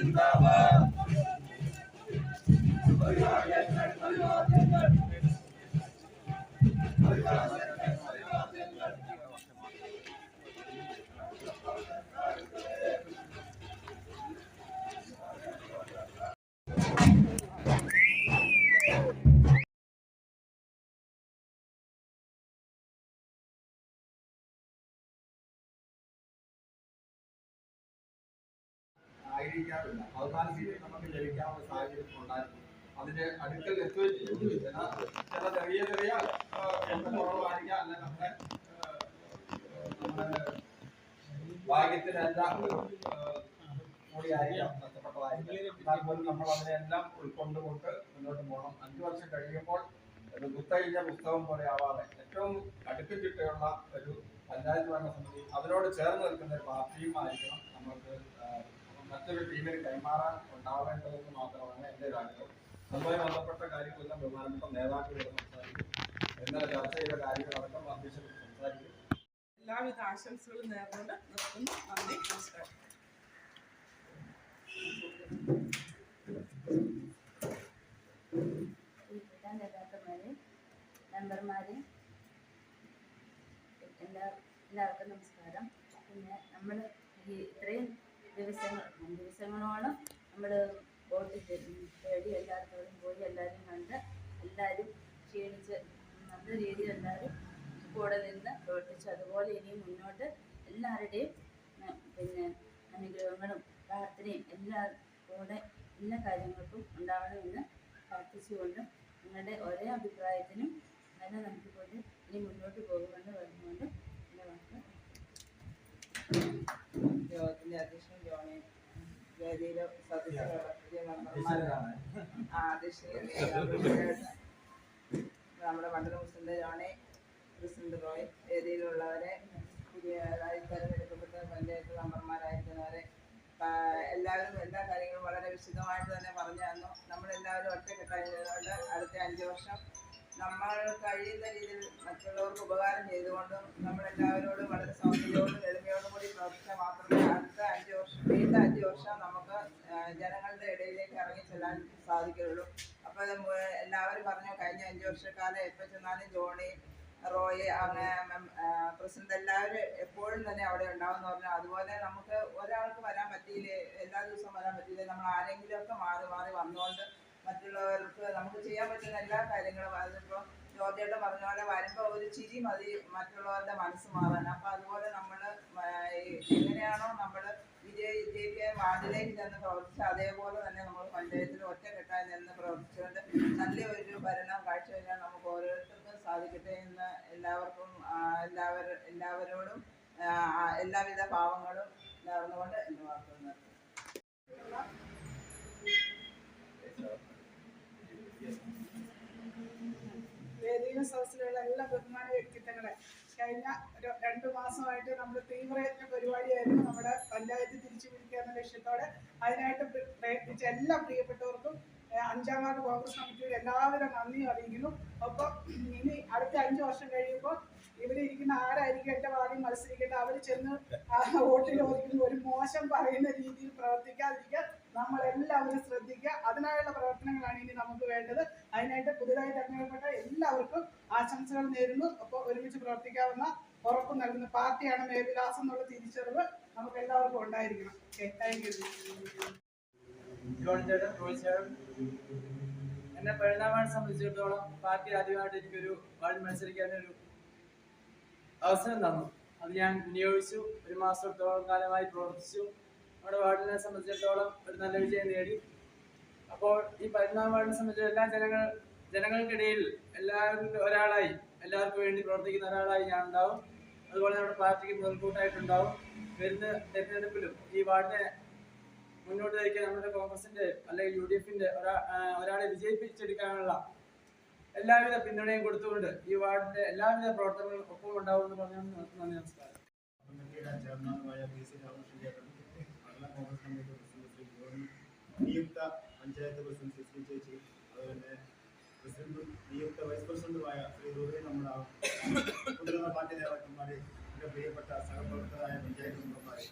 കോൺഗ്രസ് ആയിരിക്കാറില്ല പതിനാല് സീറ്റ് നമുക്ക് ലഭിക്കാനുള്ള സാഹചര്യം ഉണ്ടായിരുന്നു. അതിന്റെ അടുക്കൽ എത്തുകയും ചെയ്തു. ചില ചെറിയ ചെറിയ കുറവായിരിക്കാം. അല്ല നമ്മുടെ നമ്മുടെ ഭാഗ്യത്തിനെല്ലാം ആ, കൂടിയായിരിക്കാം നഷ്ടപ്പെട്ടതായിരിക്കാം. എന്നാൽ പോലും നമ്മൾ അതിനെല്ലാം ഉൾക്കൊണ്ടുകൊണ്ട് മുന്നോട്ട് പോകണം. അഞ്ചു വർഷം കഴിയുമ്പോൾ ഒരു കുത്തഴിഞ്ഞ പുസ്തകം പോലെ ആവാതെ ഏറ്റവും അടുത്ത് ചിട്ടയുള്ള ഒരു പഞ്ചായത്ത് ഭരണ സമിതി അതിനോട് ചേർന്ന് നിൽക്കുന്ന ഒരു പാർട്ടിയുമായിരിക്കണം നമുക്ക് മറ്റൊരു ടീമിന് കൈമാറാൻ ഉണ്ടാവേണ്ടതെന്ന് മാത്രമാണ് എന്റെ ഒരു ആഗ്രഹം. അതുമായി ബന്ധപ്പെട്ട കാര്യങ്ങളെല്ലാം ബഹുമാനപ്പെട്ട നേതാക്കളോട് സംസാരിക്കും. എന്നാൽ ചർച്ച ചെയ്ത കാര്യങ്ങളടക്കം അധ്യക്ഷൻ സംസാരിക്കും. എല്ലാവിധ ആശംസകളും നേർന്നുകൊണ്ട് നിർത്തുന്നു. നന്ദി നമസ്കാരം. എല്ലാ നേതാക്കന്മാരെ മെമ്പർമാരെ എല്ലാ എല്ലാവർക്കും നമസ്കാരം. പിന്നെ നമ്മൾ ഈ ദിവസങ്ങളോളം നമ്മൾ ബോട്ട് തേടി എല്ലാത്തോടും പോയി എല്ലാവരും കണ്ട് എല്ലാവരും ക്ഷീണിച്ച് നല്ല രീതിയിൽ എല്ലാവരും കൂടെ നിന്ന് പ്രവർത്തിച്ചു അതുപോലെ ഇനിയും മുന്നോട്ട് എല്ലാവരുടെയും പിന്നെ അനുഗ്രഹങ്ങളും പ്രാർത്ഥനയും എല്ലാ കൂടെ എല്ലാ കാര്യങ്ങൾക്കും ഉണ്ടാവണമെന്ന് പ്രാർത്ഥിച്ചുകൊണ്ട് നിങ്ങളുടെ ഒരേ അഭിപ്രായത്തിനും നല്ല നമുക്ക് കൊണ്ട് ഇനി മുന്നോട്ട് പോകുമെന്ന് പറഞ്ഞുകൊണ്ട് എന്റെ വാക്ക്. യോഗത്തിന്റെ അധ്യക്ഷൻ വേദിയിലെ നമ്മുടെ മണ്ഡലം പ്രസിഡന്റ് ജോണി പ്രസിഡന്റ് റോയ് വേദിയിലുള്ളവരെ പുതിയതായി തെരഞ്ഞെടുക്കപ്പെട്ട പഞ്ചായത്ത് മെമ്പർമാരായിരിക്കുന്നവരെ എല്ലാവരും എല്ലാ കാര്യങ്ങളും വളരെ വിശദമായിട്ട് തന്നെ പറഞ്ഞു തന്നു. നമ്മളെല്ലാവരും ഒറ്റക്കെട്ടായതുകൊണ്ട് അടുത്ത അഞ്ച് വർഷം നമ്മൾ കഴിയുന്ന രീതിയിൽ മറ്റുള്ളവർക്ക് ഉപകാരം ചെയ്തുകൊണ്ടും നമ്മളെല്ലാവരോടും വളരെ സൗകര്യത്തോടും എളിമയോടും കൂടി പ്രവർത്തിച്ചാൽ മാത്രമേ അടുത്ത അഞ്ച് വർഷം വീണ്ടും അഞ്ച് വർഷം നമുക്ക് ജനങ്ങളുടെ ഇടയിലേക്ക് ഇറങ്ങി ചെല്ലാൻ സാധിക്കുകയുള്ളൂ. അപ്പോൾ എല്ലാവരും പറഞ്ഞു കഴിഞ്ഞ അഞ്ച് വർഷക്കാലം എപ്പോൾ ചെന്നാലും ജോണി റോയ് അങ്ങനെ പ്രസിഡന്റ് എല്ലാവരും എപ്പോഴും തന്നെ അവിടെ ഉണ്ടാവുമെന്ന് പറഞ്ഞു. അതുപോലെ നമുക്ക് ഒരാൾക്ക് വരാൻ പറ്റിയില്ലേ എല്ലാ ദിവസവും വരാൻ പറ്റിയില്ലേ നമ്മൾ ആരെങ്കിലുമൊക്കെ മാറി മാറി വന്നുകൊണ്ട് മറ്റുള്ളവർക്ക് നമുക്ക് ചെയ്യാൻ പറ്റുന്ന എല്ലാ കാര്യങ്ങളും. അതിപ്പോൾ ജോർജേട്ട പറഞ്ഞ പോലെ വരുമ്പോൾ ഒരു ചിരി മതി മറ്റുള്ളവരുടെ മനസ്സ് മാറാൻ. അപ്പം അതുപോലെ നമ്മൾ എങ്ങനെയാണോ നമ്മൾ വിജയ വിജയിക്കാൻ വാർഡിലേക്ക് ചെന്ന് പ്രവർത്തിച്ച് അതേപോലെ തന്നെ നമ്മൾ പഞ്ചായത്തിൽ ഒറ്റ ഒറ്റക്കെട്ടായി നിന്ന് പ്രവർത്തിച്ചുകൊണ്ട് നല്ലൊരു ഭരണം കാഴ്ചവെക്കാൻ നമുക്ക് ഓരോരുത്തർക്കും സാധിക്കട്ടെ എന്ന് എല്ലാവർക്കും എല്ലാവരും എല്ലാവരോടും എല്ലാവിധ ഭാവങ്ങളും നേർന്നുകൊണ്ട് എന്റെ വാക്കുകൾ നിർത്തുന്നു. വേദിയിലും സദസ്സിലുള്ള എല്ലാ ബഹുമാന വ്യക്തിത്വങ്ങളെ കഴിഞ്ഞ ഒരു രണ്ട് മാസമായിട്ട് നമ്മൾ തീവ്രയത്ന പരിപാടിയായിരുന്നു നമ്മുടെ പഞ്ചായത്ത് തിരിച്ചു പിടിക്കുക എന്ന ലക്ഷ്യത്തോടെ അതിനായിട്ട് പ്രയത്നിച്ച എല്ലാ പ്രിയപ്പെട്ടവർക്കും അഞ്ചാം വാർഡ് കോൺഗ്രസ് കമ്മിറ്റിയുടെ എല്ലാവരും നന്ദിയും അറിയിക്കുന്നു. ഒപ്പം ഇനി അടുത്ത അഞ്ച് വർഷം കഴിയുമ്പോൾ ഇവിടെ ഇരിക്കുന്ന ആരായിരിക്കും എന്റെ വാർഡിൽ മത്സരിക്കേണ്ടത്? അവർ ചെന്ന് വോട്ടിൽ ഓടിക്കുന്ന ഒരു മോശം പറയുന്ന രീതിയിൽ പ്രവർത്തിക്കാതിരിക്കാൻ നമ്മളെല്ലാവരും ശ്രദ്ധിക്കുക. അതിനായുള്ള പ്രവർത്തനങ്ങളാണ് ഇനി നമുക്ക് വേണ്ടത്. അതിനായിട്ട് പുതുതായി തെരഞ്ഞെടുക്കപ്പെട്ട എല്ലാവർക്കും ആശംസകൾ നേരുന്നു. അപ്പോൾ ഒരുമിച്ച് പ്രവർത്തിക്കാവുന്ന ഉറപ്പ് നൽകുന്ന പാർട്ടിയാണ് മേൽവിലാസം എന്നുള്ള തിരിച്ചറിവ് നമുക്ക് എല്ലാവർക്കും ഉണ്ടായിരിക്കണം. താങ്ക് യു എന്നെ പരിണാമത്തെ സംബന്ധിച്ചിടത്തോളം പാർട്ടി ആദ്യമായിട്ട് എനിക്കൊരു വാർഡ് മത്സരിക്കാനൊരു അവസരം തന്നു. അത് ഞാൻ വിനിയോഗിച്ചു. ഒരു മാസത്തോളം കാലമായി പ്രവർത്തിച്ചു. നമ്മുടെ വാർഡിനെ സംബന്ധിച്ചിടത്തോളം ഒരു നല്ല വിജയം നേടി. അപ്പോൾ ഈ പരിണാമ വാർഡിനെ സംബന്ധിച്ച് എല്ലാ ജനങ്ങൾ ജനങ്ങൾക്കിടയിൽ എല്ലാവരും ഒരാളായി എല്ലാവർക്കും വേണ്ടി പ്രവർത്തിക്കുന്ന ഒരാളായി ഞാൻ ഉണ്ടാവും അതുപോലെ നമ്മുടെ പാർട്ടിക്ക് മുതൽക്കൂട്ടായിട്ടുണ്ടാവും വരുന്ന തെരഞ്ഞെടുപ്പിലും ഈ വാർഡിനെ മുന്നോട്ട് നയിക്കാൻ നമ്മുടെ കോൺഗ്രസിന്റെ അല്ലെങ്കിൽ യു ഡി എഫിന്റെ ഒരാളെ വിജയിപ്പിച്ചെടുക്കാനുള്ള എല്ലാവിധ പിന്തുണയും കൊടുത്തുകൊണ്ട് ഈ വാർഡിന്റെ എല്ലാവിധ പ്രവർത്തനങ്ങളും ഒപ്പം ഉണ്ടാവുമെന്ന് പറഞ്ഞു നന്ദി നമസ്കാരം. സി നിയുക്ത പഞ്ചായത്ത് പ്രസിഡന്റ് ശ്രീ ചേച്ചി അതുപോലെ പ്രസിഡന്റും നിയുക്ത വൈസ് പ്രസിഡന്റുമായ ശ്രീ റൂബിൻ നമ്മുടെ മുതിർന്ന പാർട്ടി നേതാക്കന്മാരെ എന്റെ പ്രിയപ്പെട്ട സഹപ്രവർത്തകരായ മെമ്പർമാരെ.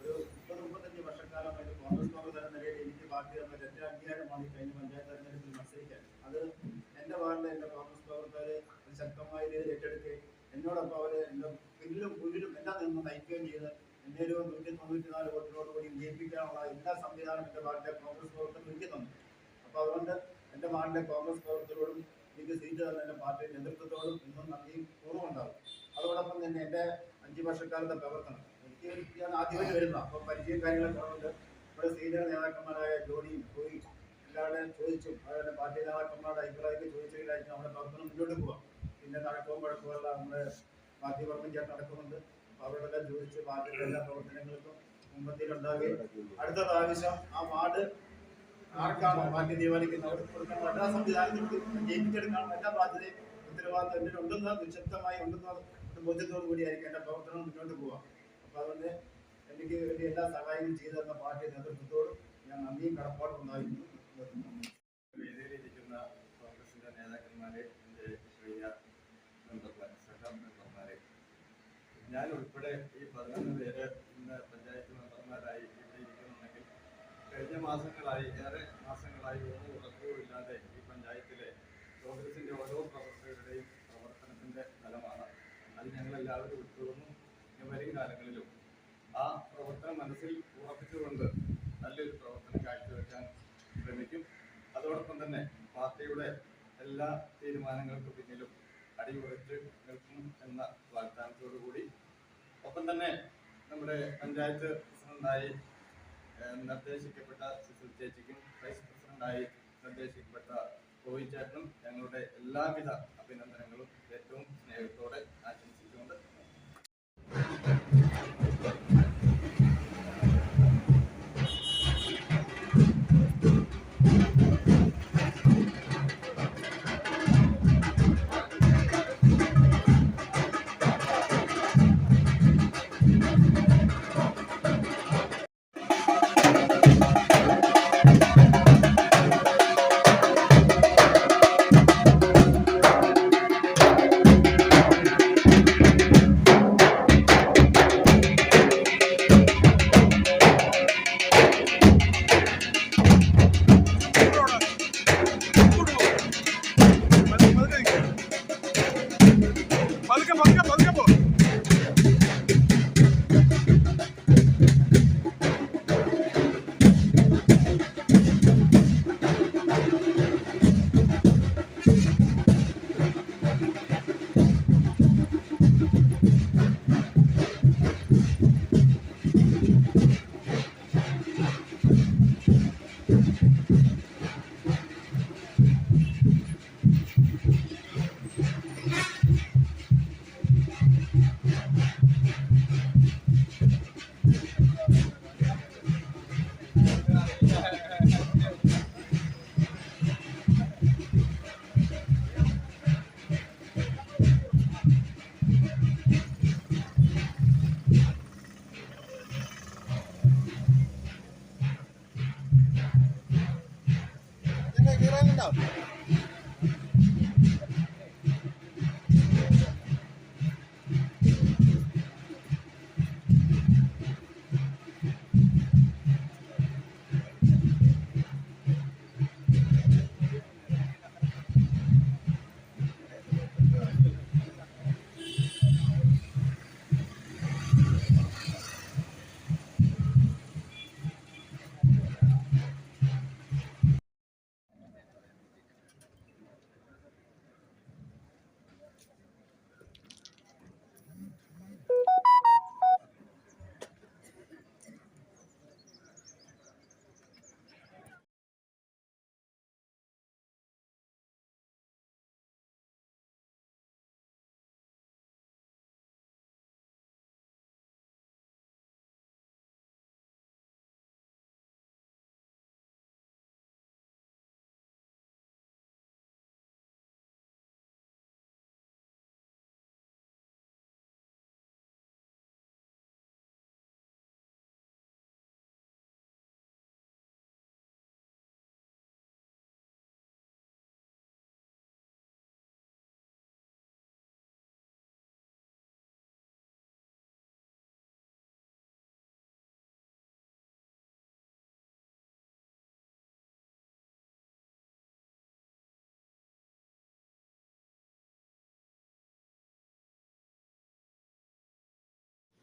ഒരു മുപ്പത് മുപ്പത്തഞ്ച് വർഷക്കാലമായിട്ട് കോൺഗ്രസ് എന്ന നിലയിൽ എനിക്ക് പാർട്ടി തന്ന എന്റെ അംഗീകാരമാണ് ഈ കഴിഞ്ഞ പഞ്ചായത്ത് തെരഞ്ഞെടുപ്പിൽ മത്സരിക്കാൻ അത് എന്റെ വാർഡിലെ എന്റെ കോൺഗ്രസ് പ്രവർത്തകർ ഒരു ശക്തമായ രീതിയിൽ ഏറ്റെടുക്കുകയും എന്നോടൊപ്പം അവർ എന്റെ പിന്നിലും മുന്നിലും എല്ലാം നിന്ന് നയിക്കുകയും ചെയ്ത് എന്നെ ഒരു നൂറ്റി തൊണ്ണൂറ്റി നാല് വോട്ടിനോട് കൂടി ജയിപ്പിക്കാനുള്ള എല്ലാ സംവിധാനം എന്റെ വാർഡിലെ കോൺഗ്രസ് പ്രവർത്തകർ ഒരുക്കി തന്നു അപ്പോൾ അതുകൊണ്ട് എന്റെ വാർഡിലെ കോൺഗ്രസ് പ്രവർത്തകരോടും എനിക്ക് സീറ്റ് തന്ന എന്റെ പാർട്ടി നേതൃത്വത്തോടും ഇന്നും നന്ദിയും പൂർവമുണ്ടാകും അതോടൊപ്പം തന്നെ എന്റെ അഞ്ച് വർഷക്കാലത്തെ പ്രവർത്തനം എനിക്ക് ഞാൻ ആദ്യമായിട്ട് വരുന്ന അപ്പോൾ പരിചയം കാര്യങ്ങളൊക്കെ ഉണ്ട് ഇവിടെ സീനിയർ നേതാക്കന്മാരായ ജോണിയും പോയി എല്ലാവരുടെയും ചോദിച്ചും അതുപോലെ പാർട്ടി നേതാക്കന്മാരുടെ അഭിപ്രായമൊക്കെ ചോദിച്ചതിലായിരിക്കും നമ്മുടെ പ്രവർത്തനം മുന്നോട്ട് പോകാം പിന്നെ നടക്കവും കുഴപ്പമുള്ള നമ്മുടെ പാർട്ടി പ്രവർത്തനം അവരുടെ ചോദിച്ച് പാർട്ടിയുടെ എല്ലാ പ്രവർത്തനങ്ങൾക്കും മുമ്പത്തിലുണ്ടാവുകയും അടുത്ത പ്രാവശ്യം ആ വാർഡ് ആർക്കാണോ പാർട്ടി തീരുമാനിക്കുന്നത്? എല്ലാ സംവിധാനത്തിനും ജയിപ്പിച്ചെടുക്കാനുള്ള എല്ലാ ബാധ്യതയും ഉത്തരവാദിത്തം എന്നിട്ട് ഉണ്ടെന്ന് നിശബ്ദമായി ഉണ്ടെന്ന ബോധ്യത്തോടു കൂടിയായിരിക്കും എന്റെ പ്രവർത്തനം മുന്നോട്ട് പോവാം അപ്പൊ അതുകൊണ്ട് എനിക്ക് വേണ്ടി എല്ലാ സഹായവും ചെയ്തു തന്ന പാർട്ടി നേതൃത്വത്തോടും ഞാൻ നന്ദിയും കടപ്പാടും ഉണ്ടായിരുന്നു വേദിയിലിരിക്കുന്ന കോൺഗ്രസിന്റെ നേതാക്കന്മാരെ എന്റെ പ്രിയ മെമ്പർമാരെ സഹ മെമ്പർമാരെ ഞാൻ ഉൾപ്പെടെ ഈ പതിനൊന്ന് പേര് ഇന്ന് പഞ്ചായത്ത് മെമ്പർമാരായി ഇവിടെ ഇരിക്കുന്നുണ്ടെങ്കിൽ കഴിഞ്ഞ മാസങ്ങളായി ഏറെ മാസങ്ങളായി ഒരു ഉറപ്പുമില്ലാതെ ഈ പഞ്ചായത്തിലെ കോൺഗ്രസിന്റെ ഓരോ പ്രവർത്തകരുടെയും പ്രവർത്തനത്തിന്റെ ഫലമാണ്. അത് ഞങ്ങളെല്ലാവരും ഉൾക്കൊള്ളുന്നു. വരും കാലങ്ങളിലും ആ പ്രവർത്തനം മനസ്സിൽ ഉറപ്പിച്ചുകൊണ്ട് നല്ലൊരു പ്രവർത്തനം കാഴ്ചവെക്കാൻ ശ്രമിക്കും. അതോടൊപ്പം തന്നെ പാർട്ടിയുടെ എല്ലാ തീരുമാനങ്ങൾക്കും പിന്നിലും അടിയുറച്ച് നിൽക്കും എന്ന വാഗ്ദാനത്തോടു കൂടി ഒപ്പം തന്നെ നമ്മുടെ പഞ്ചായത്ത് പ്രസിഡന്റായി നിർദ്ദേശിക്കപ്പെട്ട സുശീൽ ചേച്ചിക്കും വൈസ് പ്രസിഡന്റായി നിർദ്ദേശിക്കപ്പെട്ട കോവി ചേട്ടനും ഞങ്ങളുടെ എല്ലാവിധ അഭിനന്ദനങ്ങളും ഏറ്റവും സ്നേഹത്തോടെ ആശംസിച്ചുകൊണ്ട്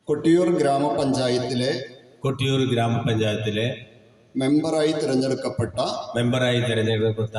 കൊട്ടിയൂർ ഗ്രാമപഞ്ചായത്തിലെ കൊട്ടിയൂർ ഗ്രാമപഞ്ചായത്തിലെ മെമ്പറായി തിരഞ്ഞെടുക്കപ്പെട്ട മെമ്പറായി തിരഞ്ഞെടുക്കപ്പെട്ട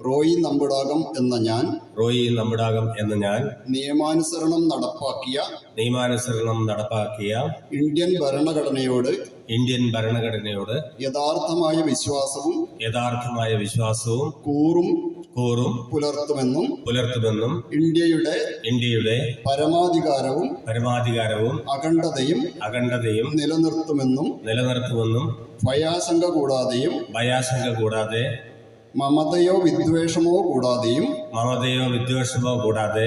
റോയി നമ്പുടാകം എന്ന ഞാൻ റോയി നമ്പുടാകം എന്ന ഞാൻ നിയമാനുസരണം നടപ്പാക്കിയ നിയമാനുസരണം നടപ്പാക്കിയ ഇന്ത്യൻ ഭരണഘടനയോട് ഇന്ത്യൻ ഭരണഘടനയോട് യഥാർത്ഥമായ വിശ്വാസവും യഥാർത്ഥമായ വിശ്വാസവും കൂറും കൂറും പുലർത്തുമെന്നും പുലർത്തുമെന്നും ഇന്ത്യയുടെ ഇന്ത്യയുടെ പരമാധികാരവും പരമാധികാരവും അഖണ്ഡതയും അഖണ്ഡതയും നിലനിർത്തുമെന്നും നിലനിർത്തുമെന്നും ഭയാശങ്ക കൂടാതെയും ഭയാശങ്ക കൂടാതെ മമതയോ വിദ്വേഷമോ കൂടാതെയും മമതയോ വിദ്വേഷമോ കൂടാതെ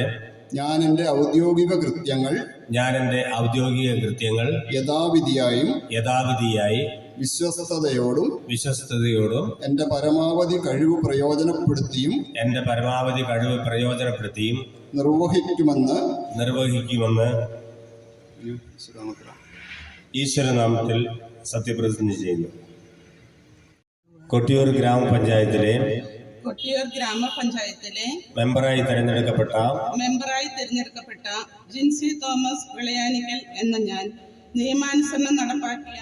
ഞാൻ എന്റെ ഔദ്യോഗിക കൃത്യങ്ങൾ ഞാൻ എന്റെ ഔദ്യോഗിക കൃത്യങ്ങൾ യഥാവിധിയായും യഥാവിധിയായി വിശ്വസ്തയോടും വിശ്വസ്തയോടും എന്റെ പരമാവധി കഴിവ് പ്രയോജനപ്പെടുത്തിയും എന്റെ പരമാവധി കഴിവ് പ്രയോജനപ്പെടുത്തിയും നിർവഹിക്കുമെന്ന് നിർവഹിക്കുമെന്ന് ഈശ്വരനാമത്തിൽ സത്യപ്രതിജ്ഞ ചെയ്യുന്നു. കൊട്ടിയൂർ ഗ്രാമപഞ്ചായത്തിലെ കൊട്ടിയൂർ ഗ്രാമപഞ്ചായത്തിലെ മെമ്പറായി തിരഞ്ഞെടുക്കപ്പെട്ട മെമ്പറായി തിരഞ്ഞെടുക്കപ്പെട്ട ജിൻസി തോമസ് വിളയാനിക്കൽ എന്ന ഞാൻ നിയമാനുസരണം നടപ്പാക്കിയ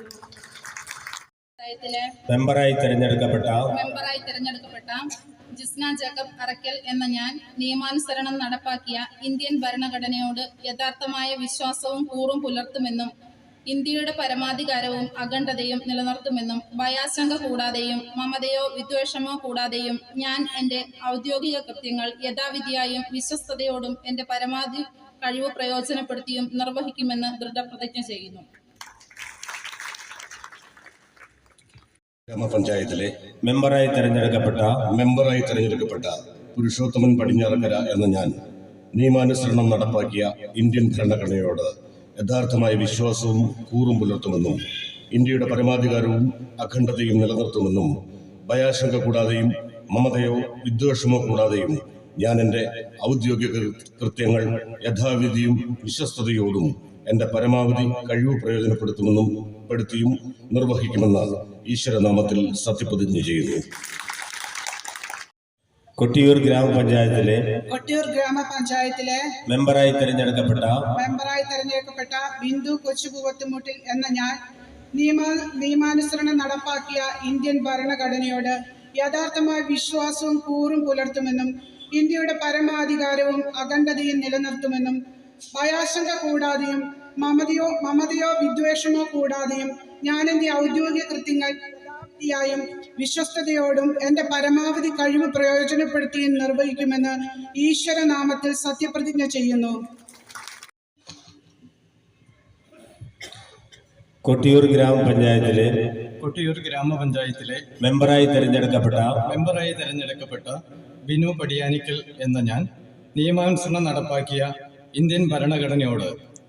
മെമ്പറായി തിരഞ്ഞെടുക്കപ്പെട്ട മെമ്പറായി തിരഞ്ഞെടുക്കപ്പെട്ട ജിസ്ന ജേക്കബ് അറക്കൽ എന്ന ഞാൻ നിയമാനുസരണം നടപ്പാക്കിയ ഇന്ത്യൻ ഭരണഘടനയോട് യഥാർത്ഥമായ വിശ്വാസവും കൂറും പുലർത്തുമെന്നും ഇന്ത്യയുടെ പരമാധികാരവും അഖണ്ഡതയും നിലനിർത്തുമെന്നും ഭയാശങ്ക കൂടാതെയും മമതയോ വിദ്വേഷമോ കൂടാതെയും ഞാൻ എന്റെ ഔദ്യോഗിക കൃത്യങ്ങൾ യഥാവിധിയായും വിശ്വസ്തയോടും എന്റെ പരമാധി കഴിവ് പ്രയോജനപ്പെടുത്തിയും നിർവഹിക്കുമെന്ന് ദൃഢപ്രതിജ്ഞ ചെയ്യുന്നു. ഗ്രാമപഞ്ചായത്തിലെ മെമ്പറായി തെരഞ്ഞെടുക്കപ്പെട്ട മെമ്പറായി തെരഞ്ഞെടുക്കപ്പെട്ട പുരുഷോത്തമൻ പടിഞ്ഞാറക്കര എന്ന ഞാൻ നിയമാനുസരണം നടപ്പാക്കിയ ഇന്ത്യൻ ഭരണഘടനയോട് യഥാർത്ഥമായ വിശ്വാസവും കൂറും പുലർത്തുമെന്നും ഇന്ത്യയുടെ പരമാധികാരവും അഖണ്ഡതയും നിലനിർത്തുമെന്നും ഭയാശങ്ക കൂടാതെയും മമതയോ വിദ്വേഷമോ കൂടാതെയും ഞാൻ എന്റെ ഔദ്യോഗിക കൃത്യങ്ങൾ യഥാവിധിയും വിശ്വസ്തയോടും എന്റെ പരമാവധി കഴിവ് പ്രയോജനപ്പെടുത്തുമെന്നും പെടുത്തിയും നിർവഹിക്കുമെന്ന് ഈശ്വരനാമത്തിൽ സത്യപ്രതിജ്ഞ ചെയ്യുന്നു. കൊട്ടിയൂർ ഗ്രാമപഞ്ചായത്തിലെ കൊട്ടിയൂർ ഗ്രാമപഞ്ചായത്തിലെ മെമ്പറായി തിരഞ്ഞെടുക്കപ്പെട്ട മെമ്പറായി തെരഞ്ഞെടുക്കപ്പെട്ട ബിന്ദു കൊച്ചുപൂവത്തുമുട്ടിൽ എന്ന ഞാൻ നിയമ നിയമാനുസരണം നടപ്പാക്കിയ ഇന്ത്യൻ ഭരണഘടനയോട് യഥാർത്ഥമായ വിശ്വാസവും കൂറും പുലർത്തുമെന്നും ഇന്ത്യയുടെ പരമാധികാരവും അഖണ്ഡതയും നിലനിർത്തുമെന്നും ഭയാശങ്ക കൂടാതെയും മമതയോ മമതയോ വിദ്വേഷമോ കൂടാതെയും ഞാൻ എന്റെ ഔദ്യോഗിക കൃത്യങ്ങൾ യും വിശ്വസ്തയോടും എന്റെ പരമാവധി കഴിവ് പ്രയോജനപ്പെടുത്തിയും നിർവഹിക്കുമെന്ന് ഈശ്വരനാമത്തിൽ സത്യപ്രതിജ്ഞ ചെയ്യുന്നു. കൊട്ടിയൂർ ഗ്രാമപഞ്ചായത്തിലെ കൊട്ടിയൂർ ഗ്രാമപഞ്ചായത്തിലെ മെമ്പറായി തിരഞ്ഞെടുക്കപ്പെട്ട മെമ്പറായി തിരഞ്ഞെടുക്കപ്പെട്ട ബിനു പടിയാനിക്കൽ എന്ന ഞാൻ നിയമാനുസരണം നടപ്പാക്കിയ ഇന്ത്യൻ ഭരണഘടനയോട്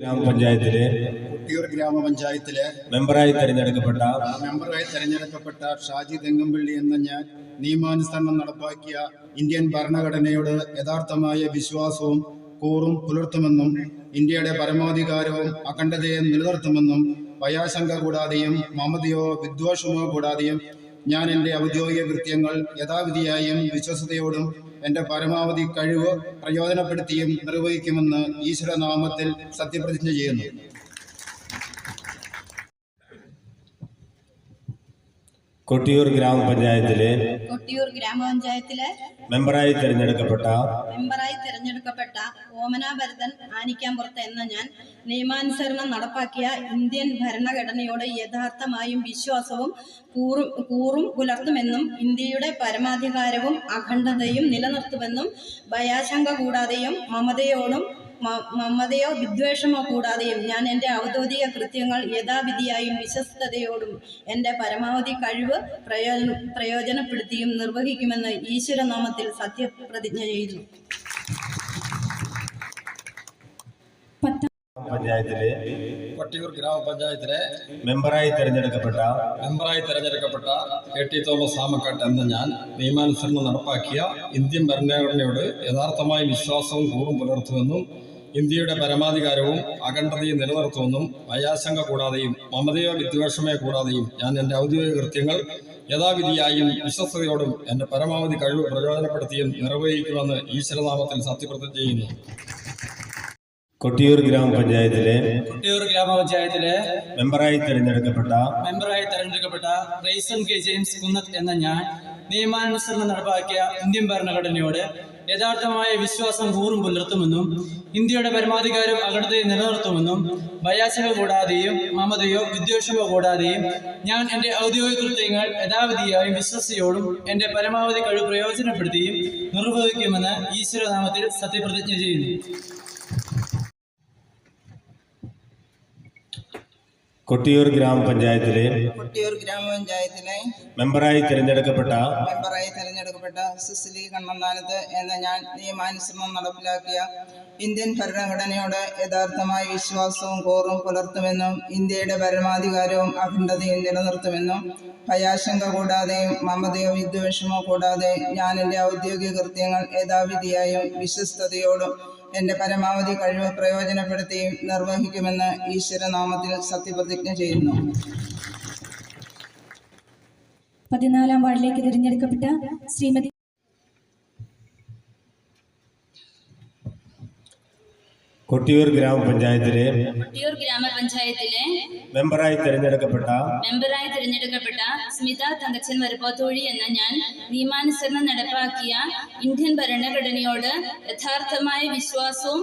ഗ്രാമപഞ്ചായത്തിലെ കുട്ടിയൂർ ഗ്രാമപഞ്ചായത്തിലെ മെമ്പറായി തെരഞ്ഞെടുക്കപ്പെട്ട മെമ്പറായി തെരഞ്ഞെടുക്കപ്പെട്ട ഷാജി തെങ്ങമ്പള്ളി എന്ന ഞാൻ നിയമാനുസരണം നടപ്പാക്കിയ ഇന്ത്യൻ ഭരണഘടനയോട് യഥാർത്ഥമായ വിശ്വാസവും കൂറും പുലർത്തുമെന്നും ഇന്ത്യയുടെ പരമാധികാരവും അഖണ്ഡതയും നിലനിർത്തുമെന്നും ഭയാശങ്ക കൂടാതെയും മമതയോ വിദ്വേഷമോ കൂടാതെയും ഞാൻ എന്റെ ഔദ്യോഗിക കൃത്യങ്ങൾ യഥാവിധിയായും വിശ്വസതയോടും എന്റെ പരമാവധി കഴിവ് പ്രയോജനപ്പെടുത്തിയും നിർവഹിക്കുമെന്ന് ഈശ്വരനാമത്തിൽ സത്യപ്രതിജ്ഞ ചെയ്യുന്നു. കൊട്ടിയൂർ ഗ്രാമപഞ്ചായത്തിലെ കൊട്ടിയൂർ ഗ്രാമപഞ്ചായത്തിലെ മെമ്പറായി തിരഞ്ഞെടുക്കപ്പെട്ട മെമ്പറായി തിരഞ്ഞെടുക്കപ്പെട്ട ഓമന ഭരതൻ ആനിക്കാമ്പുറത്ത് എന്ന ഞാൻ നിയമാനുസരണം നടപ്പാക്കിയ ഇന്ത്യൻ ഭരണഘടനയോട് യഥാർത്ഥമായും വിശ്വാസവും കൂറും കൂറും പുലർത്തുമെന്നും ഇന്ത്യയുടെ പരമാധികാരവും അഖണ്ഡതയും നിലനിർത്തുമെന്നും ഭയാശങ്ക കൂടാതെയും മമതയോടും മമതയോ വിദ്വേഷമോ കൂടാതെയും ഞാൻ എന്റെ ഔദ്യോഗിക കൃത്യങ്ങൾ യഥാവിധിയായും വിശ്വസ്തയോടും എന്റെ പരമാവധി കഴിവ് പ്രയോജന പ്രയോജനപ്പെടുത്തിയും നിർവഹിക്കുമെന്ന് ഈശ്വരനാമത്തിൽ സത്യപ്രതിജ്ഞ ചെയ്യുന്നു പഞ്ചായത്തിലെ കൊട്ടിയൂർ ഗ്രാമപഞ്ചായത്തിലെ മെമ്പറായി തെരഞ്ഞെടുക്കപ്പെട്ട മെമ്പറായി തെരഞ്ഞെടുക്കപ്പെട്ട കെ ടി തോമസ് ആമക്കാട്ട് എന്ന ഞാൻ നിയമാനുസരണം നടപ്പാക്കിയ ഇന്ത്യൻ ഭരണഘടനയോട് യഥാർത്ഥമായ വിശ്വാസവും കൂറും പുലർത്തുമെന്നും ഇന്ത്യയുടെ പരമാധികാരവും അഖണ്ഡതയും നിലനിർത്തുമെന്നും ഭയാശങ്ക കൂടാതെയും മമതയോ വിദ്വേഷമേ കൂടാതെയും ഞാൻ എന്റെ ഔദ്യോഗിക കൃത്യങ്ങൾ യഥാവിധിയായും വിശ്വസ്തയോടും എന്റെ പരമാവധി കഴിവ് പ്രയോജനപ്പെടുത്തിയും നിർവഹിക്കുമെന്ന് ഈശ്വരനാമത്തിൽ സത്യപ്രതിജ്ഞ ചെയ്യുന്നു. കൊട്ടിയൂർ ഗ്രാമപഞ്ചായത്തിലെ കൊട്ടിയൂർ ഗ്രാമപഞ്ചായത്തിലെ മെമ്പറായി തെരഞ്ഞെടുക്കപ്പെട്ട മെമ്പറായി തെരഞ്ഞെടുക്കപ്പെട്ട റൈസൺ കെ ജെയിംസ് കുന്നത്ത് എന്ന ഞാൻ നിയമാനുസരണം നടപ്പാക്കിയ ഇന്ത്യൻ ഭരണഘടനയോട് യഥാർത്ഥമായ വിശ്വാസം കൂറും പുലർത്തുമെന്നും ഇന്ത്യയുടെ പരമാധികാരം അകടതയെ നിലനിർത്തുമെന്നും ഭയാശക കൂടാതെയും മമതയോ വിദ്വേഷമോ കൂടാതെയും ഞാൻ എന്റെ ഔദ്യോഗിക കൃത്യങ്ങൾ യഥാവിധിയായും വിശ്വസ്തയോടും എന്റെ പരമാവധി കഴിവ് പ്രയോജനപ്പെടുത്തിയും നിർവഹിക്കുമെന്ന് ഈശ്വരനാമത്തിൽ സത്യപ്രതിജ്ഞ ചെയ്യുന്നു. കൊട്ടിയൂർ ഗ്രാമപഞ്ചായത്തിലെ കൊട്ടിയൂർ ഗ്രാമപഞ്ചായത്തിലെ മെമ്പറായി തിരഞ്ഞെടുക്കപ്പെട്ട മെമ്പറായി തിരഞ്ഞെടുക്കപ്പെട്ട സിസിലി കണ്ണന്താനത്ത് എന്ന ഞാൻ നിയമാനുസരണം നടപ്പിലാക്കിയ ഇന്ത്യൻ ഭരണഘടനയോട് യഥാർത്ഥമായ വിശ്വാസവും കോറും പുലർത്തുമെന്നും ഇന്ത്യയുടെ പരമാധികാരവും അഖണ്ഡതയും നിലനിർത്തുമെന്നും ഭയാശങ്ക കൂടാതെയും മമതയോ വിദ്വേഷമോ കൂടാതെ ഞാൻ എന്റെ ഔദ്യോഗിക കൃത്യങ്ങൾ യഥാവിധിയായും വിശ്വസ്തയോടും എന്റെ പരമാവധി കഴിവ് പ്രയോജനപ്പെടുത്തി നിർവഹിക്കുമെന്ന് ഈശ്വരനാമത്തിൽ സത്യപ്രതിജ്ഞ ചെയ്യുന്നു. പതിനാലാം വാർഡിലേക്ക് തിരഞ്ഞെടുക്കപ്പെട്ട ശ്രീമതി കൊട്ടിയൂർ ഗ്രാമപഞ്ചായത്തിലെ കൊട്ടിയൂർ ഗ്രാമപഞ്ചായത്തിലെ മെമ്പറായി തിരഞ്ഞെടുക്കപ്പെട്ട മെമ്പറായി തിരഞ്ഞെടുക്കപ്പെട്ട സ്മിത തങ്കച്ചൻ വരപ്പോത്തോഴി എന്ന ഞാൻ നിയമാനുസരണം നടപ്പാക്കിയ ഇന്ത്യൻ ഭരണഘടനയോട് യഥാർത്ഥമായ വിശ്വാസവും